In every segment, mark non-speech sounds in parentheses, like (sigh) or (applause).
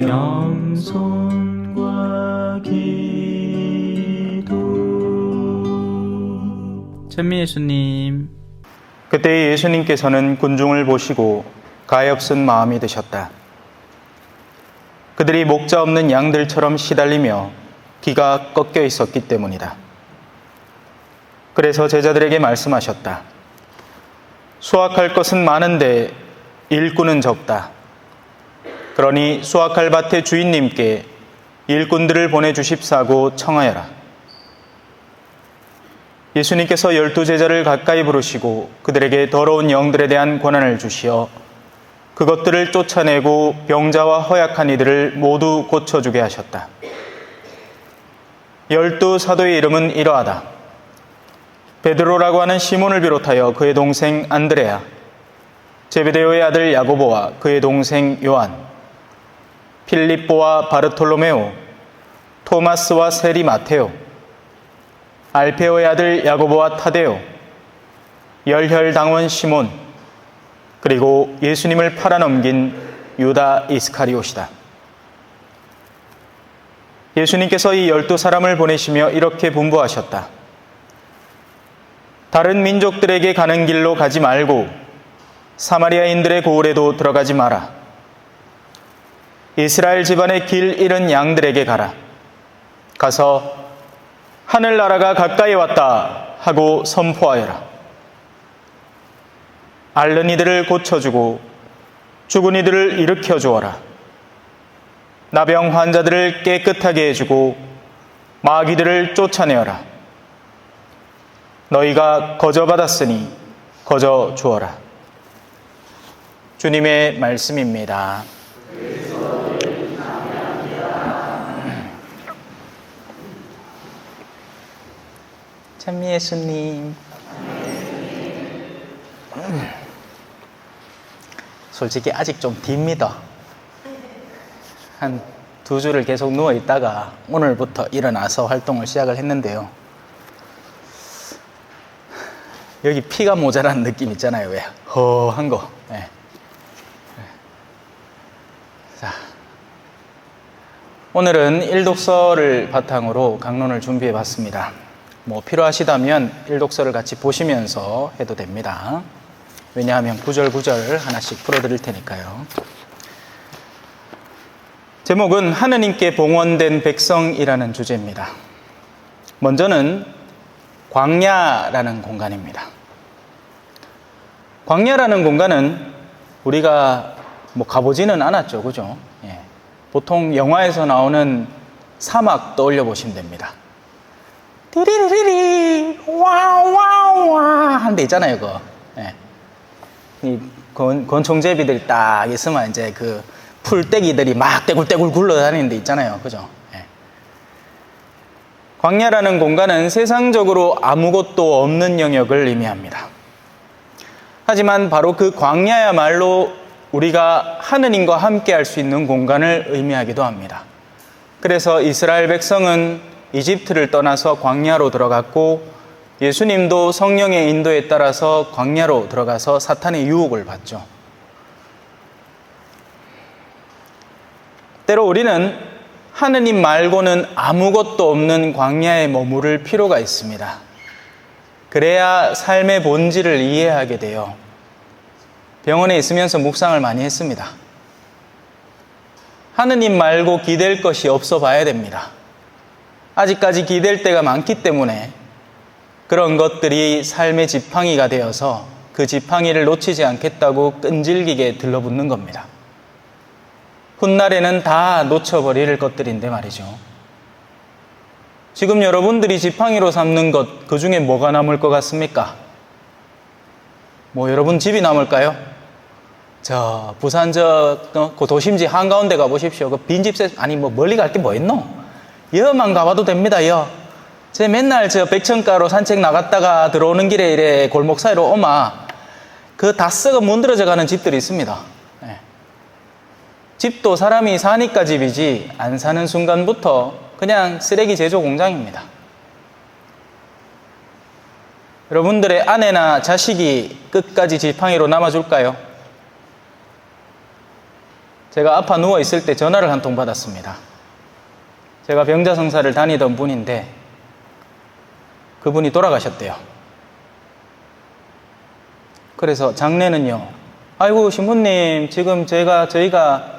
겸손과 기도 천미 예수님 그때 예수님께서는 군중을 보시고 가엾은 마음이 드셨다. 그들이 목자 없는 양들처럼 시달리며 귀가 꺾여 있었기 때문이다. 그래서 제자들에게 말씀하셨다. 수확할 것은 많은데 일꾼은 적다. 그러니 수확할 밭의 주인님께 일꾼들을 보내주십사고 청하여라. 예수님께서 열두 제자를 가까이 부르시고 그들에게 더러운 영들에 대한 권한을 주시어 그것들을 쫓아내고 병자와 허약한 이들을 모두 고쳐주게 하셨다. 열두 사도의 이름은 이러하다. 베드로라고 하는 시몬을 비롯하여 그의 동생 안드레아, 제베데오의 아들 야고보와 그의 동생 요한, 필립보와 바르톨로메오, 토마스와 세리 마테오, 알페오의 아들 야고보와 타데오, 열혈당원 시몬, 그리고 예수님을 팔아넘긴 유다 이스카리옷이다. 예수님께서 이 열두 사람을 보내시며 이렇게 분부하셨다. 다른 민족들에게 가는 길로 가지 말고 사마리아인들의 고을에도 들어가지 마라. 이스라엘 집안의 길 잃은 양들에게 가라. 가서 하늘나라가 가까이 왔다 하고 선포하여라. 앓는 이들을 고쳐주고 죽은 이들을 일으켜 주어라. 나병 환자들을 깨끗하게 해주고 마귀들을 쫓아내어라. 너희가 거저 받았으니 거저 주어라. 주님의 말씀입니다. 천미 예수님. 솔직히 아직 좀 딥니다. 한 두 주를 계속 누워 있다가 오늘부터 일어나서 활동을 시작을 했는데요. 여기 피가 모자란 느낌 있잖아요 왜? 허한 거. 예. 자. 오늘은 일독서를 바탕으로 강론을 준비해 봤습니다. 뭐 필요하시다면 일독서를 같이 보시면서 해도 됩니다. 왜냐하면 구절 구절 하나씩 풀어 드릴 테니까요. 제목은 하느님께 봉헌된 백성이라는 주제입니다. 먼저는 광야라는 공간입니다. 광야라는 공간은 우리가 뭐 가보지는 않았죠. 그죠? 예. 보통 영화에서 나오는 사막 떠올려 보시면 됩니다. 띠리리리리 와와와 한데 있잖아요, 그거. 예. 이 권, 권총제비들이 딱 있으면 이제 그 풀떼기들이 막 떼굴떼굴 굴러다니는 데 있잖아요, 그죠? 예. 광야라는 공간은 세상적으로 아무것도 없는 영역을 의미합니다. 하지만 바로 그 광야야말로 우리가 하느님과 함께 할 수 있는 공간을 의미하기도 합니다. 그래서 이스라엘 백성은 이집트를 떠나서 광야로 들어갔고 예수님도 성령의 인도에 따라서 광야로 들어가서 사탄의 유혹을 받죠. 때로 우리는 하느님 말고는 아무것도 없는 광야에 머무를 필요가 있습니다. 그래야 삶의 본질을 이해하게 돼요. 병원에 있으면서 묵상을 많이 했습니다. 하느님 말고 기댈 것이 없어 봐야 됩니다. 아직까지 기댈 때가 많기 때문에 그런 것들이 삶의 지팡이가 되어서 그 지팡이를 놓치지 않겠다고 끈질기게 들러붙는 겁니다. 훗날에는 다 놓쳐버릴 것들인데 말이죠. 지금 여러분들이 지팡이로 삼는 것, 그 중에 뭐가 남을 것 같습니까? 뭐 여러분 집이 남을까요? 저 부산 저 어, 그 도심지 한가운데 가보십시오. 그 빈집 세 아니 뭐 멀리 갈 게 뭐 있노? 여만 가봐도 됩니다. 여. 제 맨날 저 백천가로 산책 나갔다가 들어오는 길에 이래 골목 사이로 오마 그 다 썩어 문드러져 가는 집들이 있습니다. 예. 집도 사람이 사니까 집이지 안 사는 순간부터 그냥 쓰레기 제조 공장입니다. 여러분들의 아내나 자식이 끝까지 지팡이로 남아줄까요? 제가 아파 누워 있을 때 전화를 한 통 받았습니다. 제가 병자성사를 다니던 분인데 그분이 돌아가셨대요. 그래서 장례는요. 아이고 신부님 지금 제가 저희가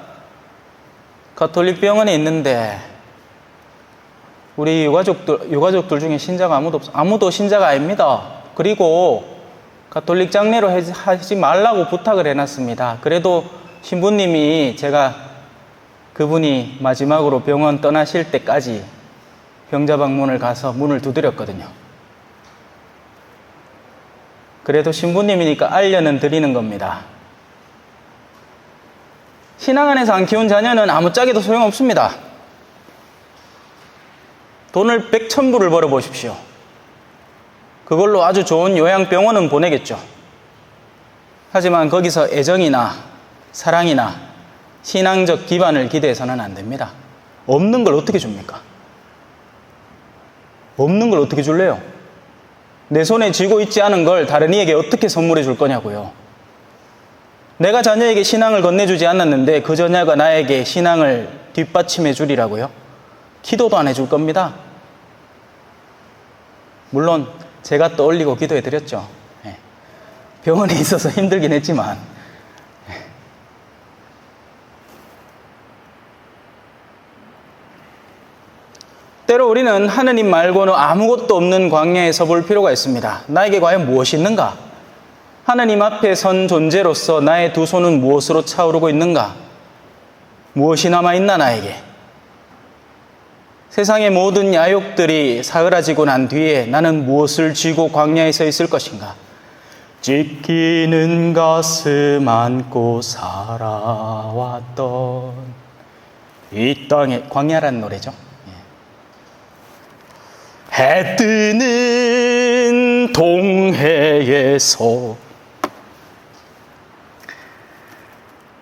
가톨릭 병원에 있는데 우리 유가족들 유가족들 중에 신자가 아무도 없 아무도 신자가 아닙니다. 그리고 가톨릭 장례로 해- 하지 말라고 부탁을 해놨습니다. 그래도 신부님이 제가 그분이 마지막으로 병원 떠나실 때까지 병자 방문을 가서 문을 두드렸거든요. 그래도 신부님이니까 알려는 드리는 겁니다. 신앙 안에서 안 키운 자녀는 아무짝에도 소용없습니다. 돈을 백천불을 벌어 보십시오. 그걸로 아주 좋은 요양병원은 보내겠죠. 하지만 거기서 애정이나 사랑이나 신앙적 기반을 기대해서는 안 됩니다. 없는 걸 어떻게 줍니까? 없는 걸 어떻게 줄래요? 내 손에 쥐고 있지 않은 걸 다른 이에게 어떻게 선물해 줄 거냐고요. 내가 자녀에게 신앙을 건네주지 않았는데 그 자녀가 나에게 신앙을 뒷받침해 주리라고요? 기도도 안 해줄 겁니다. 물론 제가 떠올리고 기도해 드렸죠. 예. 병원에 있어서 힘들긴 했지만 때로 우리는 하느님 말고는 아무것도 없는 광야에 서 볼 필요가 있습니다. 나에게 과연 무엇이 있는가? 하느님 앞에 선 존재로서 나의 두 손은 무엇으로 차오르고 있는가? 무엇이 남아있나 나에게? 세상의 모든 야욕들이 사그라지고 난 뒤에 나는 무엇을 쥐고 광야에 서 있을 것인가? 찢기는 가슴 안고 살아왔던 이 땅에 광야라는 노래죠. 예. 해 뜨는 동해에서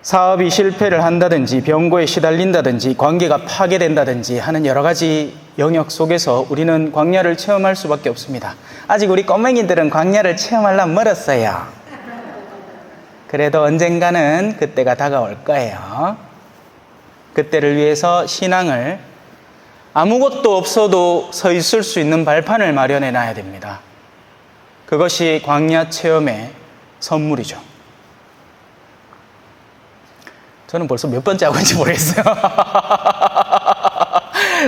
사업이 실패를 한다든지 병고에 시달린다든지 관계가 파괴된다든지 하는 여러 가지 영역 속에서 우리는 광야를 체험할 수밖에 없습니다. 아직 우리 꼬맹이들은 광야를 체험하려면 멀었어요. 그래도 언젠가는 그때가 다가올 거예요. 그때를 위해서 신앙을 아무것도 없어도 서 있을 수 있는 발판을 마련해 놔야 됩니다. 그것이 광야 체험의 선물이죠. 저는 벌써 몇 번째 하고 있는지 모르겠어요. (laughs)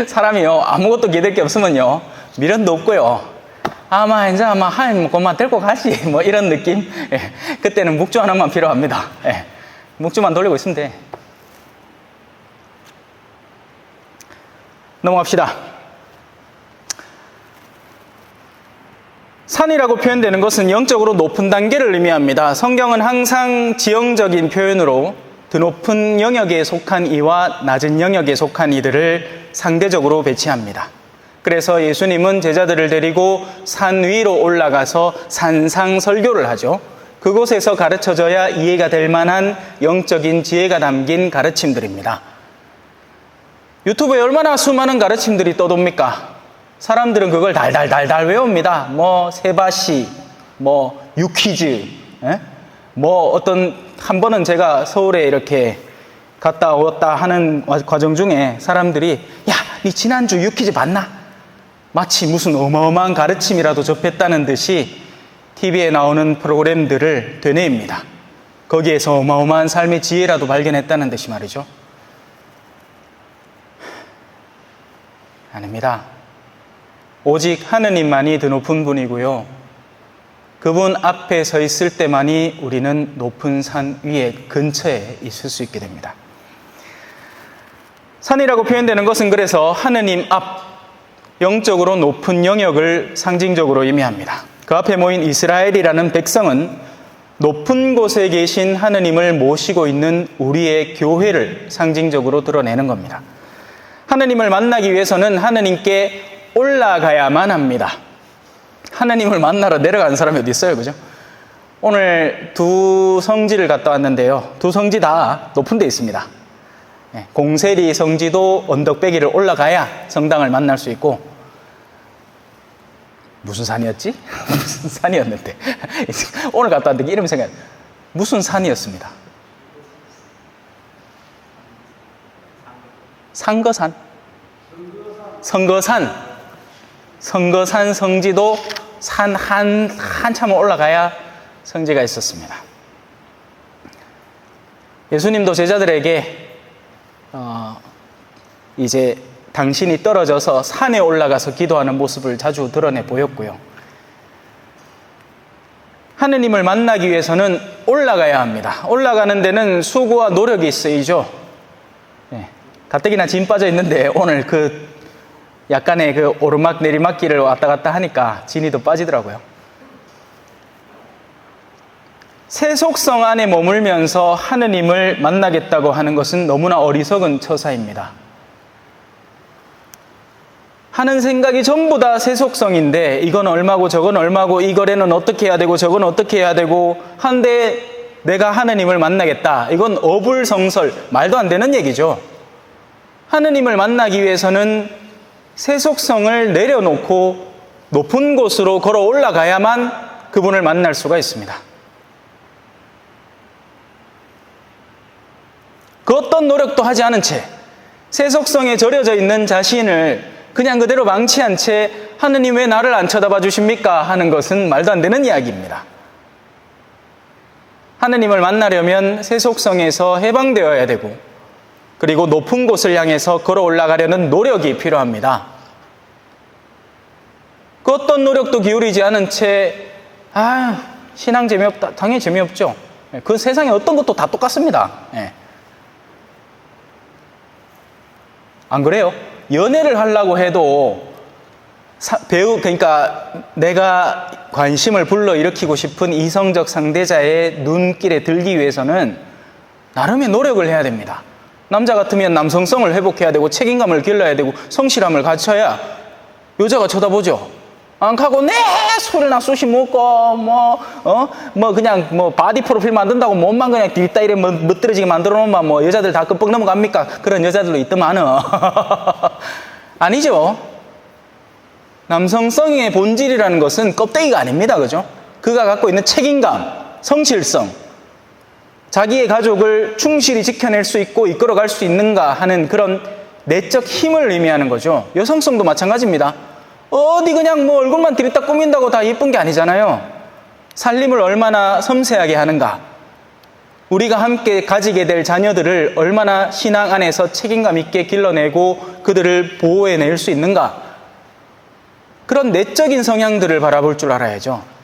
사람이요, 아무것도 기댈 게 없으면요, 미련도 없고요. 아마 이제 아마 하인 그만 데리고 가지 뭐 이런 느낌. 예, 그때는 묵주 하나만 필요합니다. 예, 묵주만 돌리고 있으면 돼. 넘어갑시다. 산이라고 표현되는 것은 영적으로 높은 단계를 의미합니다. 성경은 항상 지형적인 표현으로 드높은 영역에 속한 이와 낮은 영역에 속한 이들을 상대적으로 배치합니다. 그래서 예수님은 제자들을 데리고 산 위로 올라가서 산상 설교를 하죠. 그곳에서 가르쳐져야 이해가 될 만한 영적인 지혜가 담긴 가르침들입니다. 유튜브에 얼마나 수많은 가르침들이 떠돕니까? 사람들은 그걸 달달달달 외웁니다. 뭐 세바시, 뭐 유퀴즈, 에? 뭐 어떤 한 번은 제가 서울에 이렇게 갔다 왔다 하는 과정 중에 사람들이 야, 니 지난주 유퀴즈 봤나? 마치 무슨 어마어마한 가르침이라도 접했다는 듯이 TV에 나오는 프로그램들을 되뇌입니다. 거기에서 어마어마한 삶의 지혜라도 발견했다는 듯이 말이죠. 아닙니다. 오직 하느님만이 드높은 분이고요. 그분 앞에 서 있을 때만이 우리는 높은 산 위에 근처에 있을 수 있게 됩니다. 산이라고 표현되는 것은 그래서 하느님 앞, 영적으로 높은 영역을 상징적으로 의미합니다. 그 앞에 모인 이스라엘이라는 백성은 높은 곳에 계신 하느님을 모시고 있는 우리의 교회를 상징적으로 드러내는 겁니다. 하느님을 만나기 위해서는 하느님께 올라가야만 합니다. 하나님을 만나러 내려가는 사람이 어디 있어요? 그죠? 오늘 두 성지를 갔다 왔는데요. 두 성지 다 높은 데 있습니다. 예, 공세리 성지도 언덕배기를 올라가야 성당을 만날 수 있고, 무슨 산이었지? (laughs) 무슨 산이었는데. (laughs) 오늘 갔다 왔는데 이름 생각, 무슨 산이었습니다. 상거산? 성거산. 성거산 성지도 산 한, 한참 올라가야 성지가 있었습니다. 예수님도 제자들에게, 어, 이제 당신이 떨어져서 산에 올라가서 기도하는 모습을 자주 드러내 보였고요. 하느님을 만나기 위해서는 올라가야 합니다. 올라가는 데는 수고와 노력이 쓰이죠. 예, 가뜩이나 짐 빠져 있는데 오늘 그 약간의 그 오르막 내리막 길을 왔다 갔다 하니까 진이 더 빠지더라고요. 세속성 안에 머물면서 하느님을 만나겠다고 하는 것은 너무나 어리석은 처사입니다. 하는 생각이 전부 다 세속성인데 이건 얼마고 저건 얼마고 이 거래는 어떻게 해야 되고 저건 어떻게 해야 되고 한데 내가 하느님을 만나겠다. 이건 어불성설 말도 안 되는 얘기죠. 하느님을 만나기 위해서는 세속성을 내려놓고 높은 곳으로 걸어 올라가야만 그분을 만날 수가 있습니다. 그 어떤 노력도 하지 않은 채 세속성에 절여져 있는 자신을 그냥 그대로 망치한 채 하느님 왜 나를 안 쳐다봐 주십니까? 하는 것은 말도 안 되는 이야기입니다. 하느님을 만나려면 세속성에서 해방되어야 되고 그리고 높은 곳을 향해서 걸어 올라가려는 노력이 필요합니다. 그 어떤 노력도 기울이지 않은 채, 아, 신앙 재미없다. 당연히 재미없죠. 그 세상에 어떤 것도 다 똑같습니다. 예. 안 그래요? 연애를 하려고 해도 사- 배우 그러니까 내가 관심을 불러 일으키고 싶은 이성적 상대자의 눈길에 들기 위해서는 나름의 노력을 해야 됩니다. 남자 같으면 남성성을 회복해야 되고 책임감을 길러야 되고 성실함을 갖춰야 여자가 쳐다보죠. 안 가고 네 술이나 쑤시 먹고 뭐어 뭐 그냥 뭐 바디 프로필 만든다고 몸만 그냥 뒷다 이래 뭐 멋들어지게 만들어 놓으면 뭐 여자들 다 끔뻑 넘어갑니까? 그런 여자들도 있더만은 (laughs) 아니죠. 남성성의 본질이라는 것은 껍데기가 아닙니다. 그죠? 그가 갖고 있는 책임감, 성실성, 자기의 가족을 충실히 지켜낼 수 있고 이끌어갈 수 있는가 하는 그런 내적 힘을 의미하는 거죠. 여성성도 마찬가지입니다. 어디 그냥 뭐 얼굴만 들이다 꾸민다고 다 예쁜 게 아니잖아요. 살림을 얼마나 섬세하게 하는가. 우리가 함께 가지게 될 자녀들을 얼마나 신앙 안에서 책임감 있게 길러내고 그들을 보호해낼 수 있는가. 그런 내적인 성향들을 바라볼 줄 알아야죠.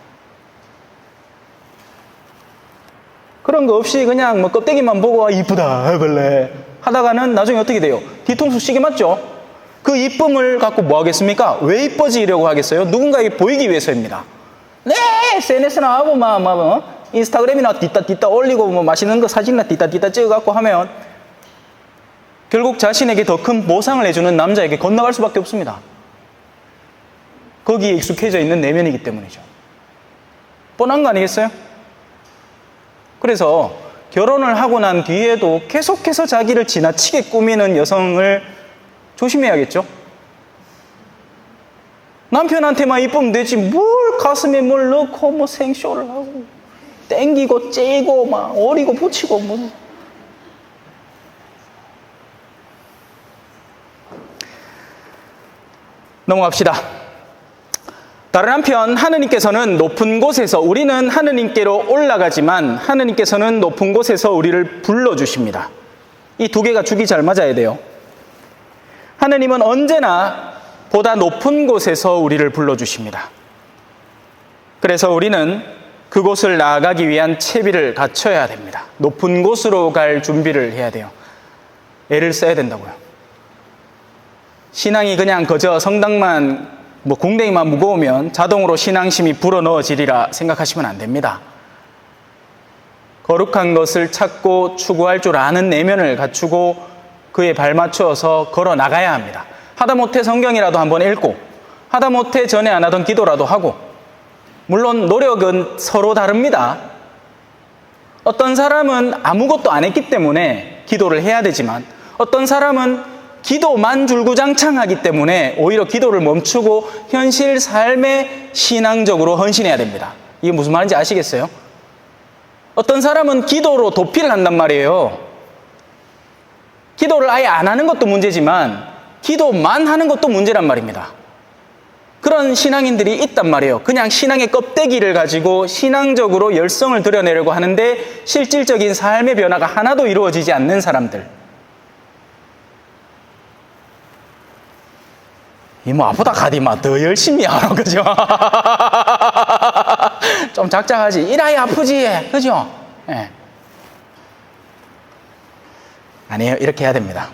그런 거 없이 그냥 뭐 껍데기만 보고 아, 이쁘다 해볼래 하다가는 나중에 어떻게 돼요? 뒤통수 시계 맞죠? 그 이쁨을 갖고 뭐 하겠습니까? 왜 이뻐지려고 하겠어요? 누군가에게 보이기 위해서입니다. 네, SNS나 하고 막, 막 어? 인스타그램이나 뒷다 뒷다 올리고 뭐 맛있는 거 사진이나 뒷다 뒷다 찍어갖고 하면 결국 자신에게 더 큰 보상을 해주는 남자에게 건너갈 수밖에 없습니다. 거기에 익숙해져 있는 내면이기 때문이죠. 뻔한 거 아니겠어요? 그래서 결혼을 하고 난 뒤에도 계속해서 자기를 지나치게 꾸미는 여성을 조심해야겠죠? 남편한테만 이쁘면 되지 뭘 가슴에 뭘 넣고 뭐 생쇼를 하고 땡기고 째고 막 어리고 붙이고 뭐 넘어갑시다. 다른 한편 하느님께서는 높은 곳에서 우리는 하느님께로 올라가지만 하느님께서는 높은 곳에서 우리를 불러 주십니다. 이 두 개가 죽이 잘 맞아야 돼요. 하느님은 언제나 보다 높은 곳에서 우리를 불러 주십니다. 그래서 우리는 그곳을 나아가기 위한 채비를 갖춰야 됩니다. 높은 곳으로 갈 준비를 해야 돼요. 애를 써야 된다고요. 신앙이 그냥 그저 성당만 뭐 궁뎅이만 무거우면 자동으로 신앙심이 불어넣어지리라 생각하시면 안 됩니다. 거룩한 것을 찾고 추구할 줄 아는 내면을 갖추고 그에 발맞추어서 걸어 나가야 합니다. 하다못해 성경이라도 한번 읽고 하다못해 전에 안 하던 기도라도 하고 물론 노력은 서로 다릅니다. 어떤 사람은 아무것도 안 했기 때문에 기도를 해야 되지만 어떤 사람은 기도만 줄구장창하기 때문에 오히려 기도를 멈추고 현실 삶에 신앙적으로 헌신해야 됩니다. 이게 무슨 말인지 아시겠어요? 어떤 사람은 기도로 도피를 한단 말이에요. 기도를 아예 안 하는 것도 문제지만 기도만 하는 것도 문제란 말입니다. 그런 신앙인들이 있단 말이에요. 그냥 신앙의 껍데기를 가지고 신앙적으로 열성을 드러내려고 하는데 실질적인 삶의 변화가 하나도 이루어지지 않는 사람들. 이모 아프다 가디 마 더 열심히 하라 그죠? (laughs) 좀 작작하지. 일하이 아프지, 그죠? 예. 아니에요. 이렇게 해야 됩니다.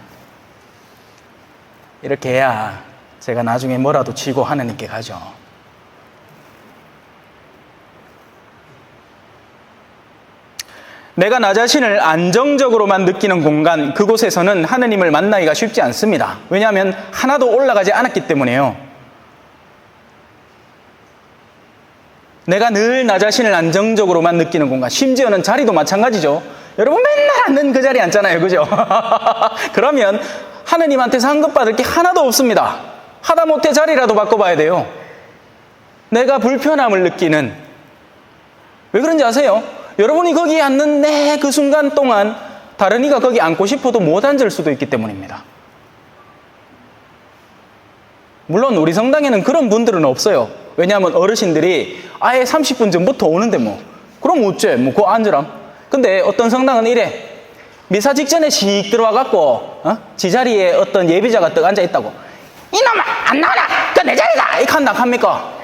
이렇게 해야 제가 나중에 뭐라도 치고 하나님께 가죠. 내가 나 자신을 안정적으로만 느끼는 공간, 그곳에서는 하느님을 만나기가 쉽지 않습니다. 왜냐하면 하나도 올라가지 않았기 때문에요. 내가 늘 나 자신을 안정적으로만 느끼는 공간, 심지어는 자리도 마찬가지죠. 여러분 맨날 앉는 그 자리에 앉잖아요. 그죠? (laughs) 그러면 하느님한테 상급받을 게 하나도 없습니다. 하다못해 자리라도 바꿔봐야 돼요. 내가 불편함을 느끼는 왜 그런지 아세요? 여러분이 거기에 앉는 내 그 순간 동안 다른 이가 거기 앉고 싶어도 못 앉을 수도 있기 때문입니다. 물론 우리 성당에는 그런 분들은 없어요. 왜냐하면 어르신들이 아예 30분 전부터 오는데 뭐 그럼 어째 뭐 그거 앉으람. 근데 어떤 성당은 이래 미사 직전에 씩 들어와 갖고 어? 지 자리에 어떤 예비자가 떡 앉아 있다고 이놈아 안 나오나 그내 자리다 이렇게 한다 합니까?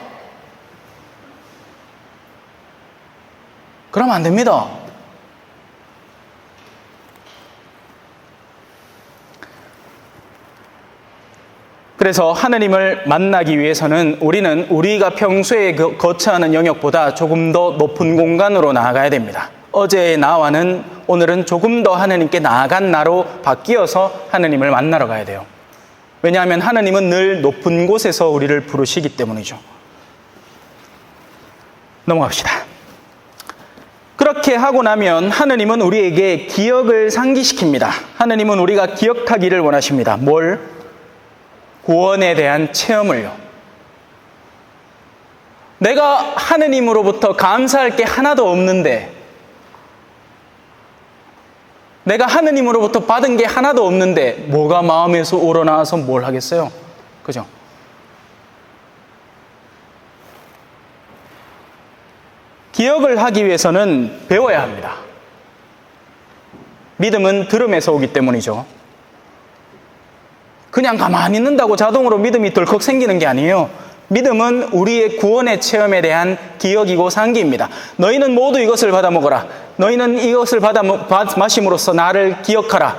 그러면 안 됩니다. 그래서 하느님을 만나기 위해서는 우리는 우리가 평소에 그- 거처하는 영역보다 조금 더 높은 공간으로 나아가야 됩니다. 어제의 나와는 오늘은 조금 더 하느님께 나아간 나로 바뀌어서 하느님을 만나러 가야 돼요. 왜냐하면 하느님은 늘 높은 곳에서 우리를 부르시기 때문이죠. 넘어갑시다. 그렇게 하고 나면 하느님은 우리에게 기억을 상기시킵니다. 하느님은 우리가 기억하기를 원하십니다. 뭘? 구원에 대한 체험을요. 내가 하느님으로부터 감사할 게 하나도 없는데, 내가 하느님으로부터 받은 게 하나도 없는데, 뭐가 마음에서 우러나와서 뭘 하겠어요? 그죠? 기억을 하기 위해서는 배워야 합니다. 믿음은 들음에서 오기 때문이죠. 그냥 가만히 있는다고 자동으로 믿음이 덜컥 생기는 게 아니에요. 믿음은 우리의 구원의 체험에 대한 기억이고 상기입니다. 너희는 모두 이것을 받아 먹어라. 너희는 이것을 받아 마심으로써 나를 기억하라.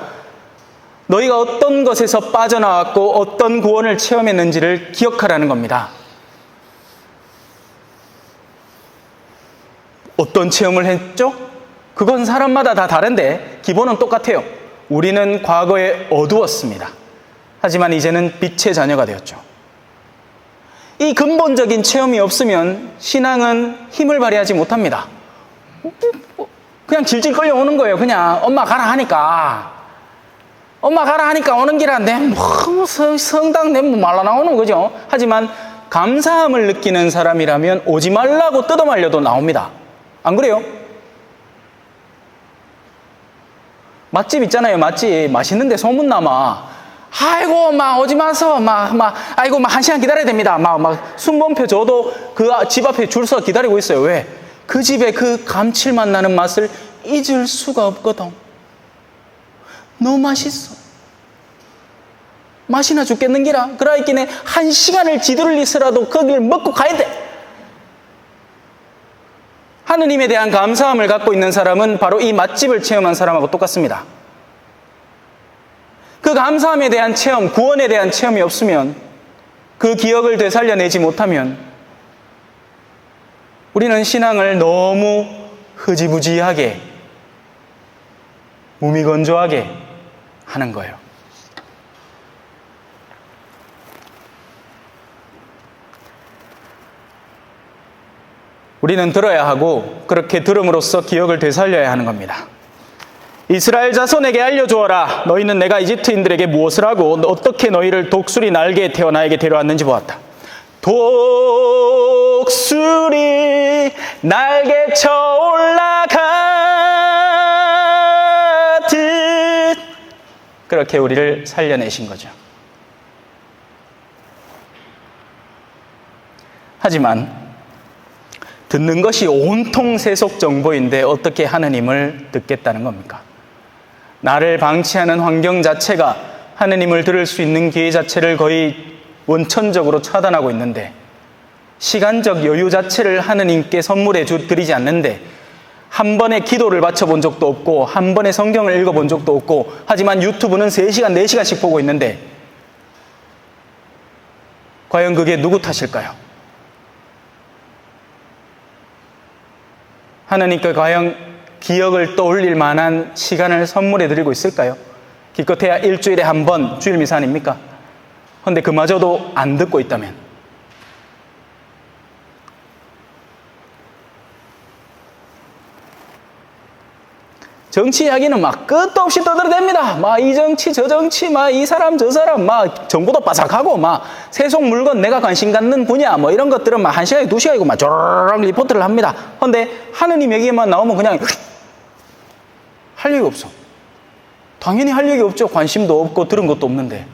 너희가 어떤 것에서 빠져나왔고 어떤 구원을 체험했는지를 기억하라는 겁니다. 어떤 체험을 했죠? 그건 사람마다 다 다른데 기본은 똑같아요. 우리는 과거에 어두웠습니다. 하지만 이제는 빛의 자녀가 되었죠. 이 근본적인 체험이 없으면 신앙은 힘을 발휘하지 못합니다. 그냥 질질 끌려오는 거예요. 그냥 엄마 가라 하니까. 엄마 가라 하니까 오는 길인데 뭐 성- 성당 내뭐 말라 나오는 거죠. 하지만 감사함을 느끼는 사람이라면 오지 말라고 뜯어 말려도 나옵니다. 안 그래요? 맛집 있잖아요, 맛집. 맛있는데 소문나마. 아이고, 막 오지 마서, 막, 막, 아이고, 막 한 시간 기다려야 됩니다. 막, 막 순번표 줘도 그 집 앞에 줄 서 기다리고 있어요. 왜? 그 집의 그 감칠맛 나는 맛을 잊을 수가 없거든. 너무 맛있어. 맛이나 죽겠는 기라. 그러있기에 한 시간을 지들리서라도 거기를 먹고 가야 돼. 하느님에 대한 감사함을 갖고 있는 사람은 바로 이 맛집을 체험한 사람하고 똑같습니다. 그 감사함에 대한 체험, 구원에 대한 체험이 없으면 그 기억을 되살려내지 못하면 우리는 신앙을 너무 흐지부지하게 무미건조하게 하는 거예요. 우리는 들어야 하고 그렇게 들음으로써 기억을 되살려야 하는 겁니다. 이스라엘 자손에게 알려주어라. 너희는 내가 이집트인들에게 무엇을 하고 어떻게 너희를 독수리 날개에 태워 나에게 데려왔는지 보았다. 독수리 날개 쳐 올라가듯 그렇게 우리를 살려내신 거죠. 하지만 듣는 것이 온통 세속 정보인데 어떻게 하느님을 듣겠다는 겁니까? 나를 방치하는 환경 자체가 하느님을 들을 수 있는 기회 자체를 거의 원천적으로 차단하고 있는데 시간적 여유 자체를 하느님께 선물해 주 드리지 않는데 한 번의 기도를 바쳐본 적도 없고 한 번의 성경을 읽어본 적도 없고 하지만 유튜브는 3시간, 4시간씩 보고 있는데 과연 그게 누구 탓일까요? 하나님께 과연 기억을 떠올릴 만한 시간을 선물해 드리고 있을까요? 기껏해야 일주일에 한 번 주일 미사 아닙니까? 근데 그마저도 안 듣고 있다면 정치 이야기는 막 끝도 없이 떠들어댑니다. 막 이 정치, 저 정치, 막 이 사람, 저 사람, 막 정보도 빠삭하고, 막 세속 물건 내가 관심 갖는 분야, 뭐 이런 것들은 막 한 시간에 두 시간이고 막 쪼르륵 리포트를 합니다. 근데 하느님 얘기만 나오면 그냥 할 얘기 없어. 당연히 할 얘기 없죠. 관심도 없고 들은 것도 없는데.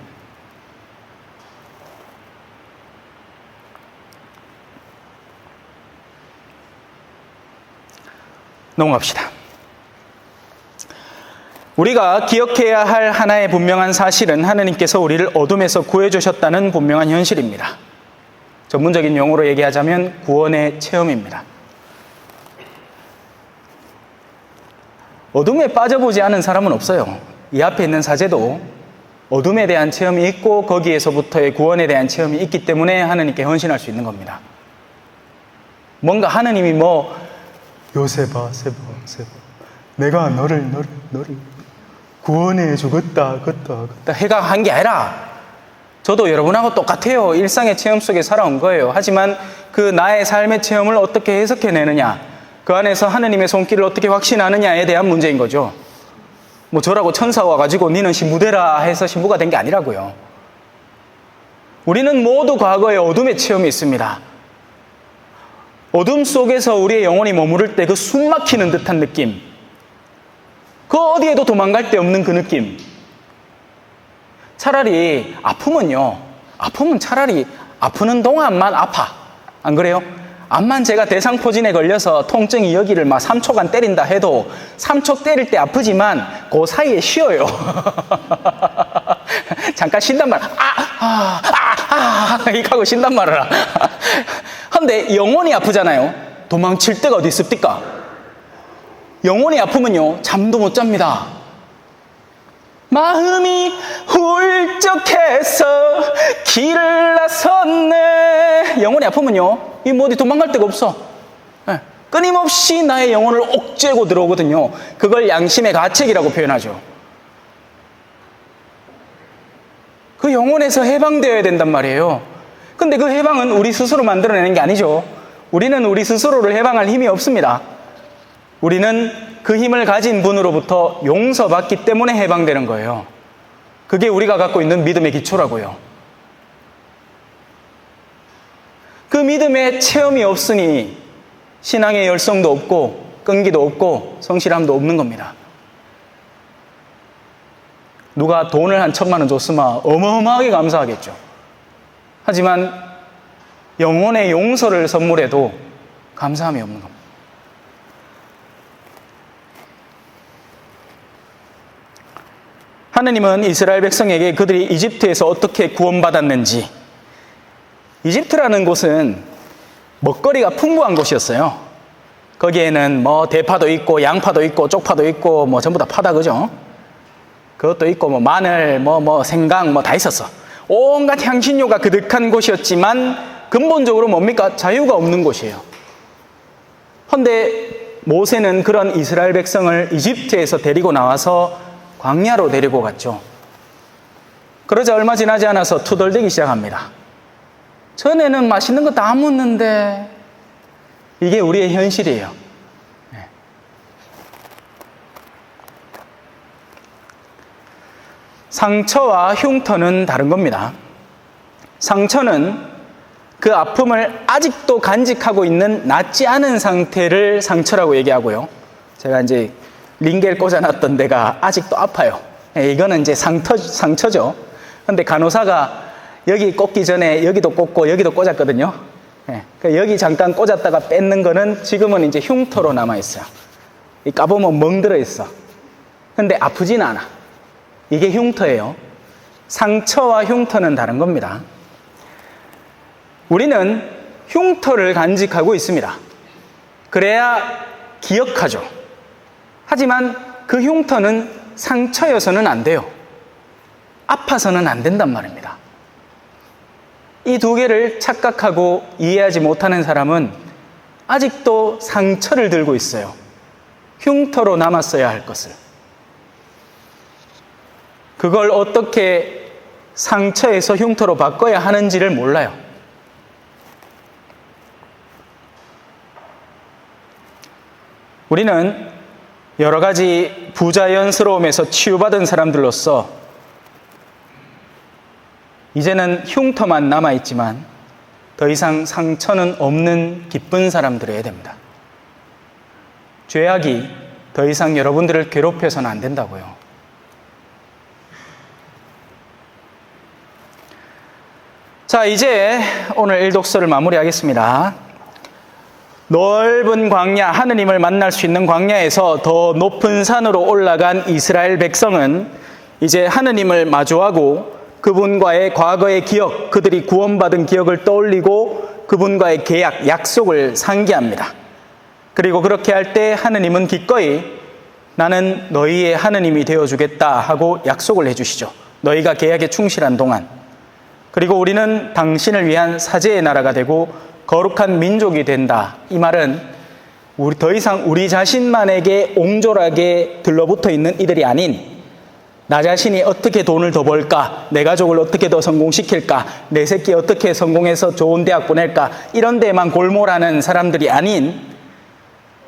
넘어갑시다. 우리가 기억해야 할 하나의 분명한 사실은 하느님께서 우리를 어둠에서 구해주셨다는 분명한 현실입니다. 전문적인 용어로 얘기하자면 구원의 체험입니다. 어둠에 빠져보지 않은 사람은 없어요. 이 앞에 있는 사제도 어둠에 대한 체험이 있고 거기에서부터의 구원에 대한 체험이 있기 때문에 하느님께 헌신할 수 있는 겁니다. 뭔가 하느님이 뭐 요새봐, 세봐, 세봐. 내가 너를, 너를, 너를 구원해 주겠다, 그다, 그다. 해가 한 게 아니라 저도 여러분하고 똑같아요. 일상의 체험 속에 살아온 거예요. 하지만 그 나의 삶의 체험을 어떻게 해석해내느냐, 그 안에서 하느님의 손길을 어떻게 확신하느냐에 대한 문제인 거죠. 뭐 저라고 천사 와가지고 니는 신부되라 해서 신부가 된 게 아니라고요. 우리는 모두 과거에 어둠의 체험이 있습니다. 어둠 속에서 우리의 영혼이 머무를 때 그 숨 막히는 듯한 느낌. 그 어디에도 도망갈 데 없는 그 느낌. 차라리 아프면요. 아프면 차라리 아프는 동안만 아파. 안 그래요? 암만 제가 대상포진에 걸려서 통증이 여기를 막 3초간 때린다 해도 3초 때릴 때 아프지만 그 사이에 쉬어요. (laughs) 잠깐 쉰단 말. 아, 아, 아, 아, 이렇게 하고 쉰단 말이라. 근데 영혼이 아프잖아요. 도망칠 데가 어디 있습니까? 영혼이 아프면요, 잠도 못 잡니다. 마음이 훌쩍해서 길을 나섰네. 영혼이 아프면요, 이 뭐 어디 도망갈 데가 없어. 예, 끊임없이 나의 영혼을 옥죄고 들어오거든요. 그걸 양심의 가책이라고 표현하죠. 그 영혼에서 해방되어야 된단 말이에요. 근데 그 해방은 우리 스스로 만들어내는 게 아니죠. 우리는 우리 스스로를 해방할 힘이 없습니다. 우리는 그 힘을 가진 분으로부터 용서받기 때문에 해방되는 거예요. 그게 우리가 갖고 있는 믿음의 기초라고요. 그 믿음의 체험이 없으니 신앙의 열성도 없고 끈기도 없고 성실함도 없는 겁니다. 누가 돈을 한 천만 원 줬으면 어마어마하게 감사하겠죠. 하지만 영혼의 용서를 선물해도 감사함이 없는 겁니다. 하느님은 이스라엘 백성에게 그들이 이집트에서 어떻게 구원받았는지, 이집트라는 곳은 먹거리가 풍부한 곳이었어요. 거기에는 뭐 대파도 있고 양파도 있고 쪽파도 있고 뭐 전부 다 파다 그죠? 그것도 있고 뭐 마늘 뭐뭐 생강 뭐 다 있었어. 온갖 향신료가 그득한 곳이었지만 근본적으로 뭡니까? 자유가 없는 곳이에요. 헌데 모세는 그런 이스라엘 백성을 이집트에서 데리고 나와서 광야로 데리고 갔죠. 그러자 얼마 지나지 않아서 투덜대기 시작합니다. 전에는 맛있는 거다 먹는데 이게 우리의 현실이에요. 네. 상처와 흉터는 다른 겁니다. 상처는 그 아픔을 아직도 간직하고 있는 낫지 않은 상태를 상처라고 얘기하고요. 제가 이제 링겔 꽂아놨던 데가 아직도 아파요. 예, 이거는 이제 상처, 상처죠. 근데 간호사가 여기 꽂기 전에 여기도 꽂고 여기도 꽂았거든요. 예, 그 여기 잠깐 꽂았다가 뺏는 거는 지금은 이제 흉터로 남아있어요. 이 까보면 멍들어 있어. 근데 아프진 않아. 이게 흉터예요. 상처와 흉터는 다른 겁니다. 우리는 흉터를 간직하고 있습니다. 그래야 기억하죠. 하지만 그 흉터는 상처여서는 안 돼요. 아파서는 안 된단 말입니다. 이 두 개를 착각하고 이해하지 못하는 사람은 아직도 상처를 들고 있어요. 흉터로 남았어야 할 것을. 그걸 어떻게 상처에서 흉터로 바꿔야 하는지를 몰라요. 우리는 여러 가지 부자연스러움에서 치유받은 사람들로서 이제는 흉터만 남아있지만 더 이상 상처는 없는 기쁜 사람들이어야 됩니다. 죄악이 더 이상 여러분들을 괴롭혀서는 안 된다고요. 자, 이제 오늘 일독서를 마무리하겠습니다. 넓은 광야, 하느님을 만날 수 있는 광야에서 더 높은 산으로 올라간 이스라엘 백성은 이제 하느님을 마주하고 그분과의 과거의 기억, 그들이 구원받은 기억을 떠올리고 그분과의 계약, 약속을 상기합니다. 그리고 그렇게 할 때 하느님은 기꺼이 나는 너희의 하느님이 되어주겠다 하고 약속을 해주시죠. 너희가 계약에 충실한 동안. 그리고 우리는 당신을 위한 사제의 나라가 되고 거룩한 민족이 된다. 이 말은 우리 더 이상 우리 자신만에게 옹졸하게 들러붙어 있는 이들이 아닌 나 자신이 어떻게 돈을 더 벌까? 내 가족을 어떻게 더 성공시킬까? 내 새끼 어떻게 성공해서 좋은 대학 보낼까? 이런 데만 골몰하는 사람들이 아닌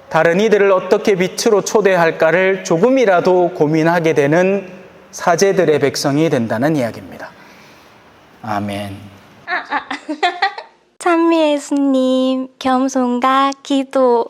다른 이들을 어떻게 빛으로 초대할까를 조금이라도 고민하게 되는 사제들의 백성이 된다는 이야기입니다. 아멘. (laughs) 찬미 예수님, 겸손과 기도.